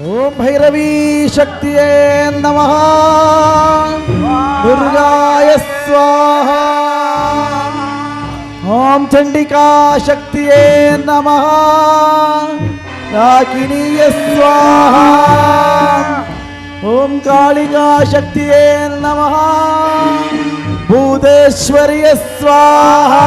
ओम भैरवी शक्ति नम। दुर्गाय स्वाहा। ओम चंडिका शक्ति नम। राकिणीय स्वाहा। ओम कालिका शक्ति नम। भूतेश्वरी स्वाहा।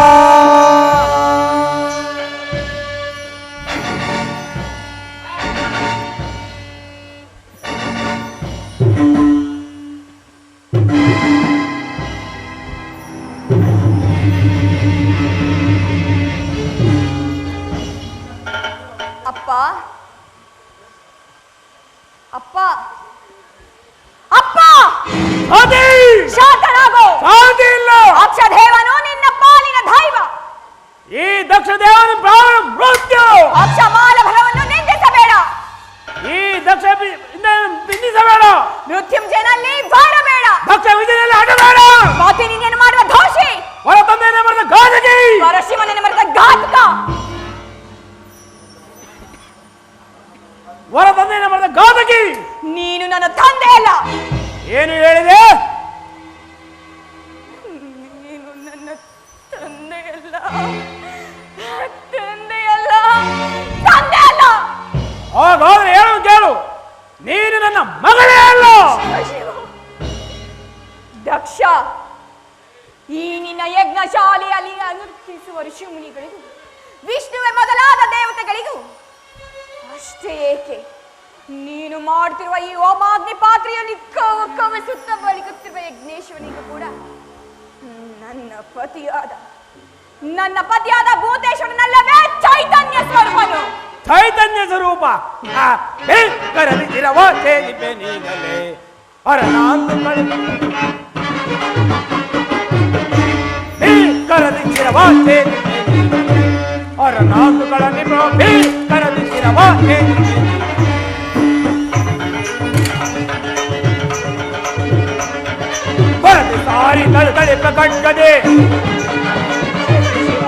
ಮಾತಿ ನೀನೇನು ಮಾಡುವ ದೋಷಿ. ಹೊರ ತಂದೆಯನ್ನೇ ಬರೆದ ಗಾಜಗಿ ಪರಶಿವನನ್ನು ಮರೆತ ಘಾತಕ. ಹೊರ ತಂದೆಯನ್ನೇ ಮರೆದ ಗಾಜಗಿ ನೀನು ನನ್ನ ತಂದೆ ಅಲ್ಲ. ಏನು ಹೇಳಿದೆ? ನೀನು ನನ್ನ ತಂದೆಯಲ್ಲ ತಂದೆಯಲ್ಲ ತಂದೆ ಅಲ್ಲ. ಹಾಗಾದ್ರೆ ಹೇಳು ಕೇಳು. ನೀನು ನನ್ನ ಮಗಳೇ ಅಲ್ಲ. ದಕ್ಷ. ಈ ನಿನ್ನ ಯಜ್ಞಶಾಲೆಯಲ್ಲಿ ಅನುಷ್ಠಿಸುವ ಋಷಿಮುನಿಗಳಿಗೂ ವಿಷ್ಣುವೆ ಮೊದಲಾದ ದೇವತೆಗಳಿಗೂ. ಅಷ್ಟೇ ಏಕೆ? ನೀನು ಮಾಡ್ತಿರುವ ಈ ಓಮಾಗ್ನಿ ಪಾತ್ರೆಯಲ್ಲಿ ಕವ ಕವಿಸುತ್ತ ಬಳಿಗುತ್ತಿರುವ ಯಜ್ಞೇಶ್ವನಿಗೂ ಕೂಡ ನನ್ನ ಪತಿಯಾದ ನನ್ನ ಪತಿಯಾದ ಭೂತೇಶ್ವರನಲ್ಲವೇ ಚೈತನ್ಯ ಸ್ವರೂಪನು. ಚೈತನ್ಯ ಸ್ವರೂಪ. ಬೆಂಕರಲ್ಲಿ ಇರವ ತೇಲಿಪೆ ನೀಗಲೇ ಅರನಾಂತು ಕಳೆ ಬೆಂಕರಲ್ಲಿ ಇರವ ತೇಲಿಪೆ ನೀಗಲೇ ಅರನಾಂತುಗಳ ನಿಪ ಬೆಂಕರಲ್ಲಿ ಇರವ ತೇಲಿಪೆ ನೀಗಲೇ. ಬರದೆ ಸಾರಿ ತಳೆ ತಳೆ ಪ್ರಕಟದೆ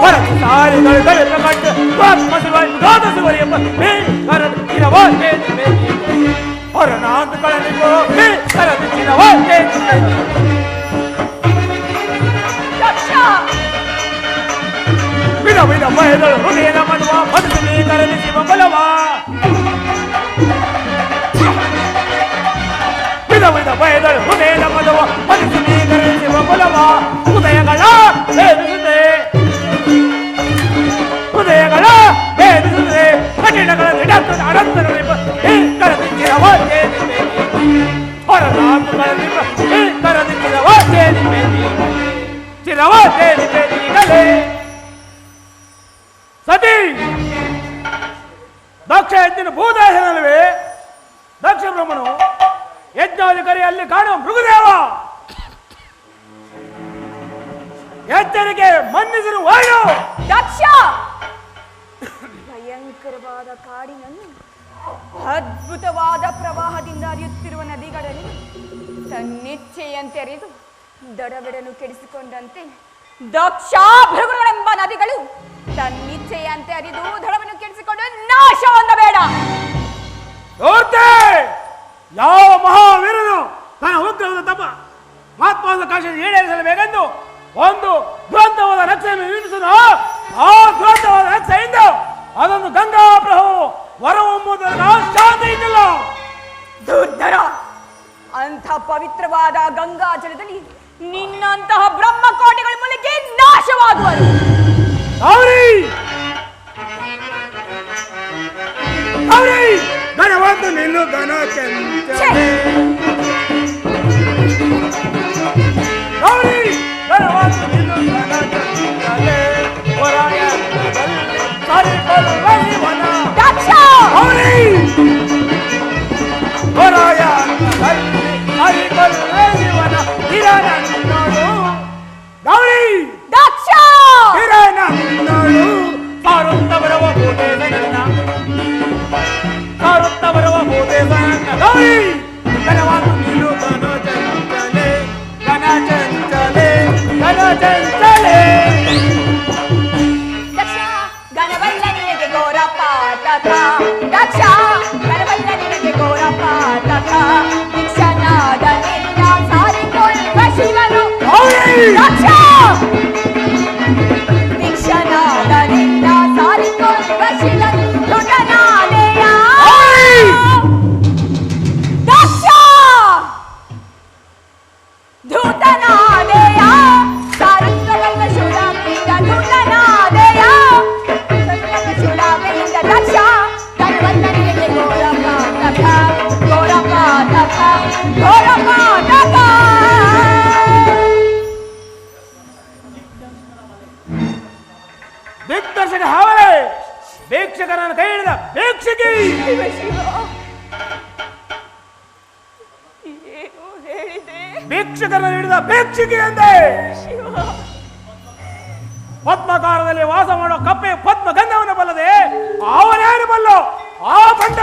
ಹೊರತು ಸಾರಿ ತಳೆ ತಳೆ ಪ್ರಕಟ ಆತ್ಮಶಿವ ದ್ವಾದಶಿವರಿ ಎಂಬ ಬೇಕರದ ಇರವ ತೇಜ್ ಬೇಕಿ ಹೊರನಾಂತುಗಳನ್ನು ಬೇಕರದ ಚಿರವ విల వైల హృదయ మనవా భక్తిని కరని శివ బలవా విల విల వైల హృదయ మనవా భక్తిని కరని శివ బలవా హృదయగళ వేదిసుదే హృదయగళ వేదిసుదే కటిడగళ నిడత అనంతర నిప ఏ కరని శివ చేదిమే హర రామ కరని నిప ఏ కరని శివ చేదిమే శివ చేదిమే గలే ಯಜ್ಞನ ಭೂದೇಶನಲ್ಲವೇ ದಕ್ಷ ಬ್ರಹ್ಮನು, ಯಜ್ಞಾಧಿಕಾರಿ ಅಲ್ಲಿ ಕಾಣುವ ಮೃಗದೇವ. ಎಚ್ಚರಿಕೆ ಮನ್ನಿಸಿರು ದಕ್ಷ! ಭಯಂಕರವಾದ ಕಾಡಿನಲ್ಲಿ, ಅದ್ಭುತವಾದ ಪ್ರವಾಹದಿಂದ ಹರಿಯುತ್ತಿರುವ ನದಿಗಳಲ್ಲಿ ತನ್ನಿಚ್ಛೆಯಂತೆ ಅರಿದು ದಡಬೆಡನು ಕೆಡಿಸಿಕೊಂಡಂತೆ ದಕ್ಷ ಭೃಗುಗಳೆಂಬ ನದಿಗಳು ತನ್ನಿಚ್ಛೆಯಂತೆ ಹರಿದು ದಡವನ್ನು ಕೆಡಿಸಿಕೊಂಡು ನಾಶ ಹೊಂದಬೇಡ. ಯಾವ ಮಹಾವೀರನು ತನ್ನ ಉಗ್ರವಾದ ತಪ್ಪ ಮಹತ್ವದ ಕಾಶ ಈಡೇರಿಸಲೇಬೇಕೆಂದು ಒಂದು ದುರಂತವಾದ ರಕ್ಷೆಯನ್ನು ನಿರ್ಮಿಸಿದ ಆ ದುರಂತವಾದ ರಕ್ಷೆಯಿಂದ ಅದೊಂದು ಗಂಗಾ ಪ್ರಭು ಹೊರಹೊಮ್ಮುವುದರ ಶಾಂತಿ ಇದ್ದಿಲ್ಲ. ದುರ್ಧರ ಅಂಥ ಪವಿತ್ರವಾದ ಗಂಗಾ ಜಲದಲ್ಲಿ ನಿನ್ನಂತಹ ಬ್ರಹ್ಮಕೋಟೆಗಳ ಮೂಲಕ ನಾಶವಾಗುವರು. တော်ရီတော်ရီဘာဝတ်တနေလို့ကနာကံတဲ့ गोरा पाता था रक्षा करवैया निनके गोरा पाता था दीक्षा नाद निंदा सारी कोई वशीवनो रक्षा ದಿಗ್ದರ್ಶಕ ಹಾವಳೆ. ವೀಕ್ಷಕರನ್ನು ಕೈ ಹಿಡಿದ ವೀಕ್ಷಕಿ. ಭಿಕ್ಷಕರನ್ನು ಹಿಡಿದ ವೀಕ್ಷಕಿ ಎಂದೆ. ಪದ್ಮಕಾರದಲ್ಲಿ ವಾಸ ಮಾಡೋ ಕಪ್ಪೆ ಪದ್ಮ ಗಂಧವನ್ನು ಬಲ್ಲದೆ ಅವನೇನು ಬಲ್ಲೋ? ಆ ಪಂಡ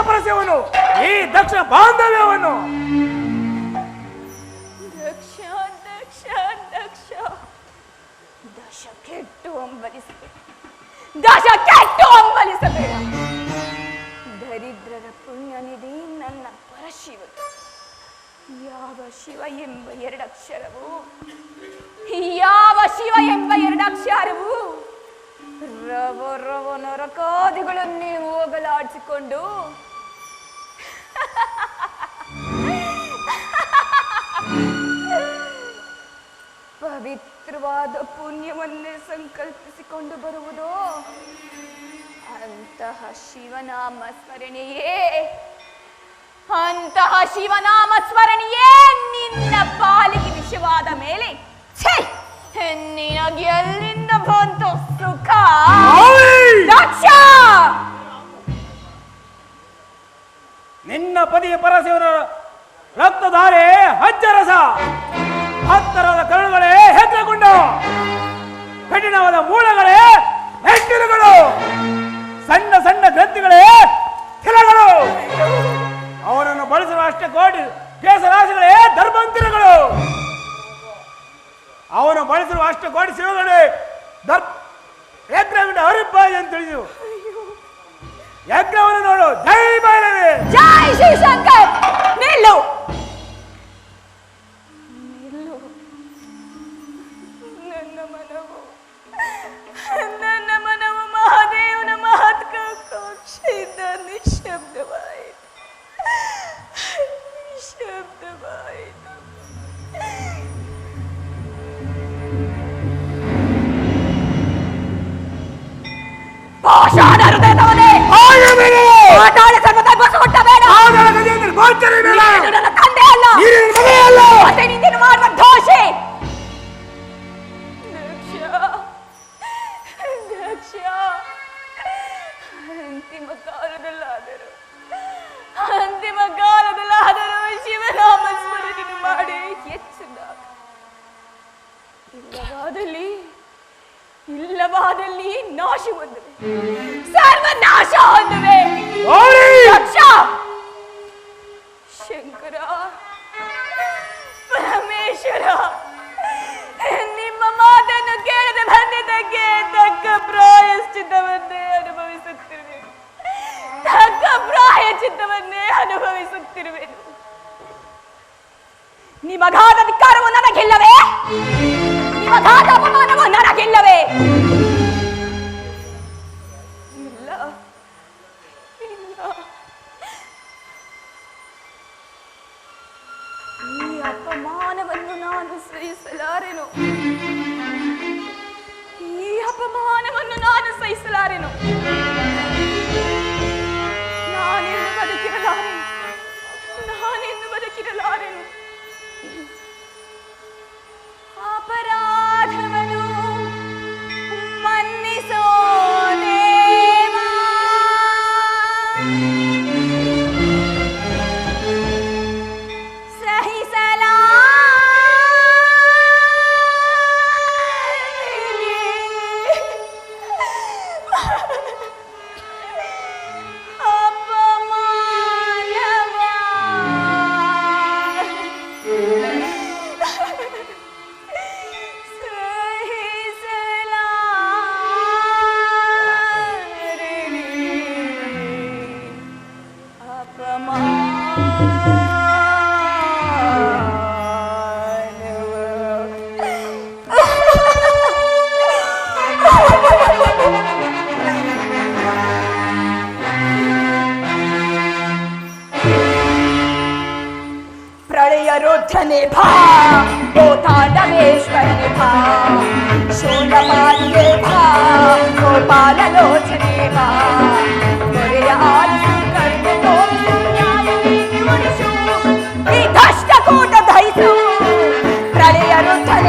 ಈ ದಕ್ಷಿಣ ಬಾಂಧವ್ಯವನ್ನು. ಪವಿತ್ರವಾದ ಪುಣ್ಯವನ್ನೇ ಸಂಕಲ್ಪಿಸಿಕೊಂಡು ಬರುವುದು? ಅಂತಹ ಶಿವನಾಮ ಸ್ಮರಣೆಯೇ, ಅಂತಹ ಶಿವನಾಮ ಸ್ಮರಣೆಯೇ ನಿನ್ನ ಪಾಲಿಗೆ ವಿಷವಾದ ಮೇಲೆ? ನಿನಗೆ ಎಲ್ಲಿಂದ ಬಂತು ಸುಖ? ನಿನ್ನ ಪದಿಯ ಪರಶಿವನ ರಕ್ತಧಾರೆ ಹಚ್ಚರಸ ಹತ್ತರದ ಕರುಳುಗಳೇ ಕಠಿಣವಾದ ಮೂಲಗಳೇ ಹೆಟ್ಟಿರುಗಳು ಸಣ್ಣ ಸಣ್ಣ ಗ್ರಂಥಿಗಳೇ ತಿಲಗಳು. ಅವನನ್ನು ಬಳಸಿರುವ ಅಷ್ಟೇ ಕೋಟಿ ಕೇಸರಾಶಿಗಳೇ ಧರ್ಮಂತಿರಗಳು ಅವನು ಬಳಸಿರುವ ಅಷ್ಟು ಕೋಟಿ ಶಿವಗಳೇ ದರ್ ಯಜ್ಞ ಹರಿಪಾಯಿ ಅಂತ ತಿಳಿದು. ಯಜ್ಞವನ್ನು ನೋಡು ಜೈ ಬೈರವಿ. ಜೈ ಶ್ರೀ ಶಂಕರ್. ನಿಲ್ಲು. ಸರ್ವದ ಬೇಡ. ನೀನು ನನ್ನ ತಂದೆ ಅಲ್ಲ. ಮತ್ತೆ ನೀನು ಮಾಡುವ ದೋಷೆ. ದಕ್ಷ ದಕ್ಷ ಅಂತಿಮ ಕಾಲದಲ್ಲಾದರೂ. ಅಂತಿಮ ಕಾಲದಲ್ಲಾದರೂ ಶಿವನಾಮ ಸ್ಮರಣೆ ಮಾಡಿ ಇಲ್ಲವಾದಲ್ಲಿ ಇಲ್ಲವಾದಲ್ಲಿ ನಾಶ ಹೊಂದುವೆ ಸರ್ವನಾಶ ಹೊಂದುವೆ ಶಂಕರ! ಪರಮೇಶ್ವರ! ನಿಮ್ಮ ಮಾತನ್ನು ಕೇಳದೆ ಬಂದಿದ್ದಕ್ಕೆ ತಕ್ಕ ಪ್ರಾಯಶ್ಚಿತ್ತವನ್ನೇ ಅನುಭವಿಸುತ್ತಿರುವೆನು. ತಕ್ಕ ಪ್ರಾಯಶ್ಚಿತ್ತವನ್ನೇ ಅನುಭವಿಸುತ್ತಿರುವೆ ನಿಮಗಾದ ಧಿಕ್ಕಾರವು ನನಗಿಲ್ಲವೇ? ನಿಮಗಾದ ಅಪಮಾನವು ನನಗಿಲ್ಲವೇ ಇಲ್ಲ. ಈ ಅಪಮಾನವನ್ನು ನಾನು ಸಹಿಸಲಾರೆನು. ಈ ಅಪಮಾನವನ್ನು ನಾನು ಸಹಿಸಲಾರೆನು. ನಾನಿನ್ನು ಬದುಕಿರಲಾರೆನು. ನಾನಿನ್ನು ಬದುಕಿರಲಾರೆನು.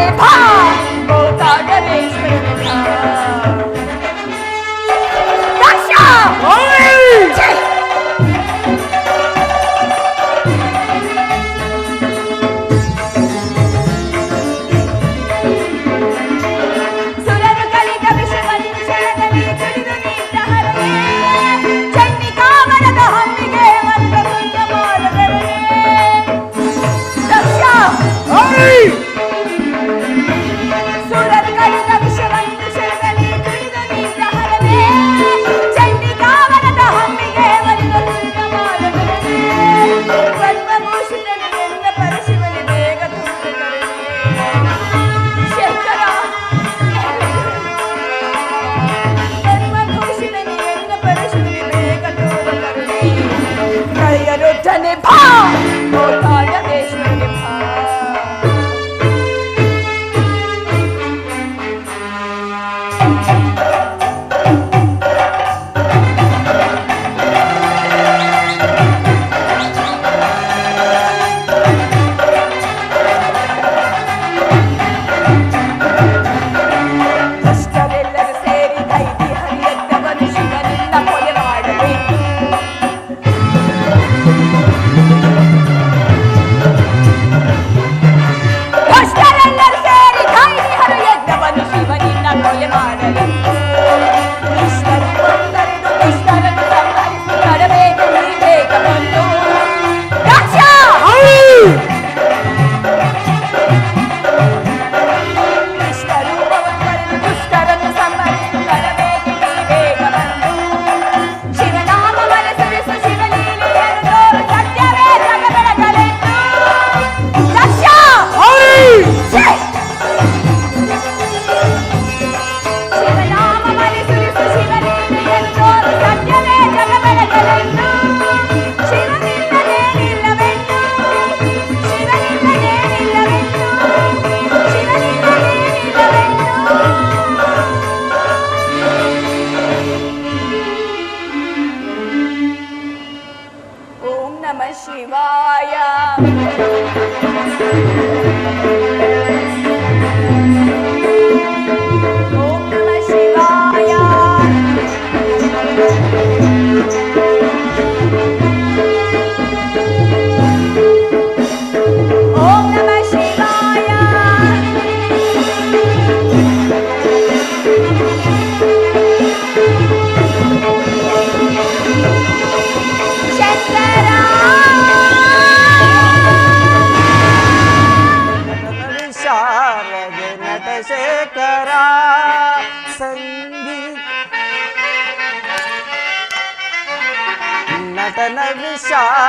Power!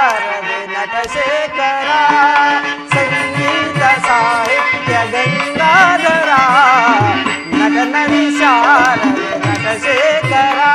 शारदे नटशेखरा संगीत साहित्य गंगाधरा नटनवी नट नटशेखरा।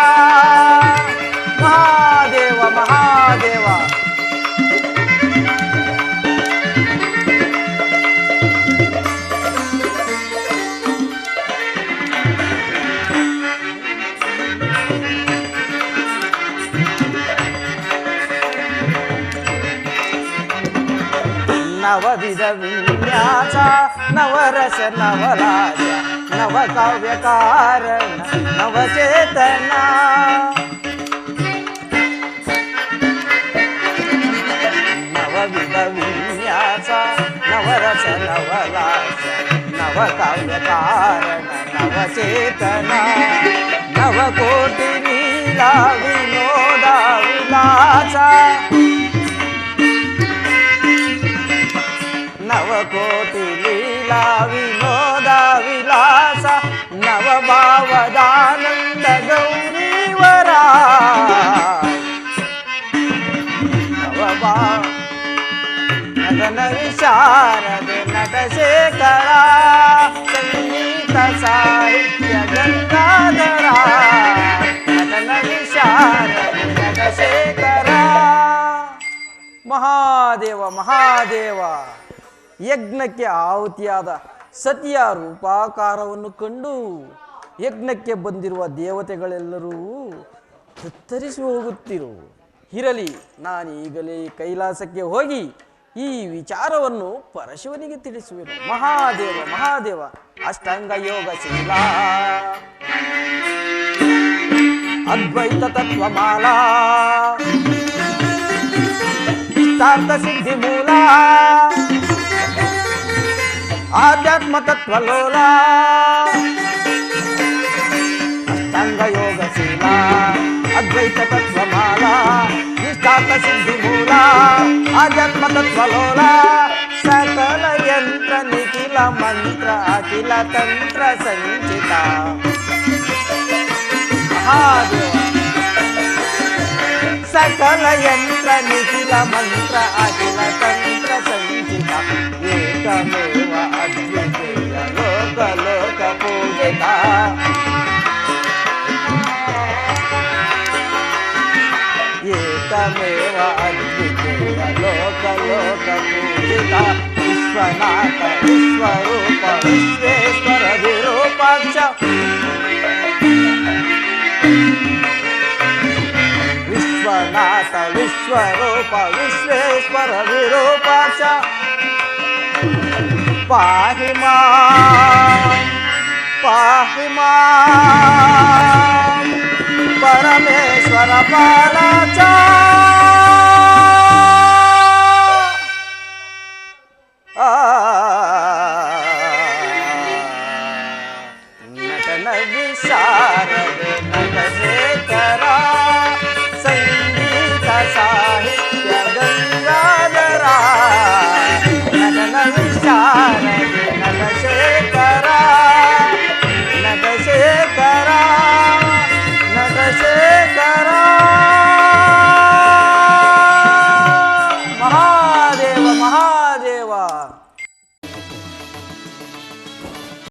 नवविध विन्यासा नवरस नवलासा नवकाव्यकारण नवचेतना. नवविध विन्यासा नवरस नवलासा नवकाव्यकारण नवचेतना. नवकोटिनीला विनोदा विलासा ಕೋಟಿ ಲೀಲಾ ವಿನೋದ ವಿಲಾಸ ನವಭಾವದಾನಂದ ಗೌರೀವರ. ನವಭಾವ ನಗನ ವಿಶಾರದೆ ನಟ ಶೇಖರ ಸಂಗೀತ ಸಾಹಿತ್ಯ ಗಂಗಾಧರ. ನಟನ ವಿಶಾರದೆ ನಟ ಶೇಖರ ಮಹಾದೇವ ಮಹಾದೇವ. ಯಜ್ಞಕ್ಕೆ ಆಹುತಿಯಾದ ಸತಿಯ ರೂಪಾಕಾರವನ್ನು ಕಂಡು ಯಜ್ಞಕ್ಕೆ ಬಂದಿರುವ ದೇವತೆಗಳೆಲ್ಲರೂ ತತ್ತರಿಸಿ ಹೋಗುತ್ತಿರು. ಇರಲಿ, ನಾನೀಗಲೇ ಕೈಲಾಸಕ್ಕೆ ಹೋಗಿ ಈ ವಿಚಾರವನ್ನು ಪರಶಿವನಿಗೆ ತಿಳಿಸುವೆನು. ಮಹಾದೇವ ಮಹಾದೇವ, ಅಷ್ಟಾಂಗ ಯೋಗ ಶೀಲ. ಅದ್ವೈತ ತತ್ವಮಾಲಾ. ಮಾಲಾ ಸಿದ್ಧಿ ಮೂಲ ಆಧ್ಯಾತ್ಮ ತತ್ವಲೋಲ ಅಷ್ಟಾಂಗ ಯೋಗ ಶೀಲ ಅದ್ವೈತ ತತ್ವಮಾಲ ಇಷ್ಟಾರ್ಥ ಸಿದ್ಧಿ ಮೂಲ ಆಧ್ಯಾತ್ಮ ತತ್ವಲೋಲ ಸಕಲ ಯಂತ್ರ ನಿಖಿಲ ಮಂತ್ರ ಅಖಿಲ సకల యంత్ర నిఖిల మంత్ర అఖిల తంత్ర సంచిత ఏకమేవ అద్వితీయ లోక లోక పూజిత. ఏకమేవ అద్వితీయ లోక లోక పూజిత. విశ్వనాథ విశ్వరూప విశ్వేశ్వర విరూపాక్ష. स्वरूप विश्वेश्वर विरूप पाहि पाहि परमेश्वर पालाचा आ।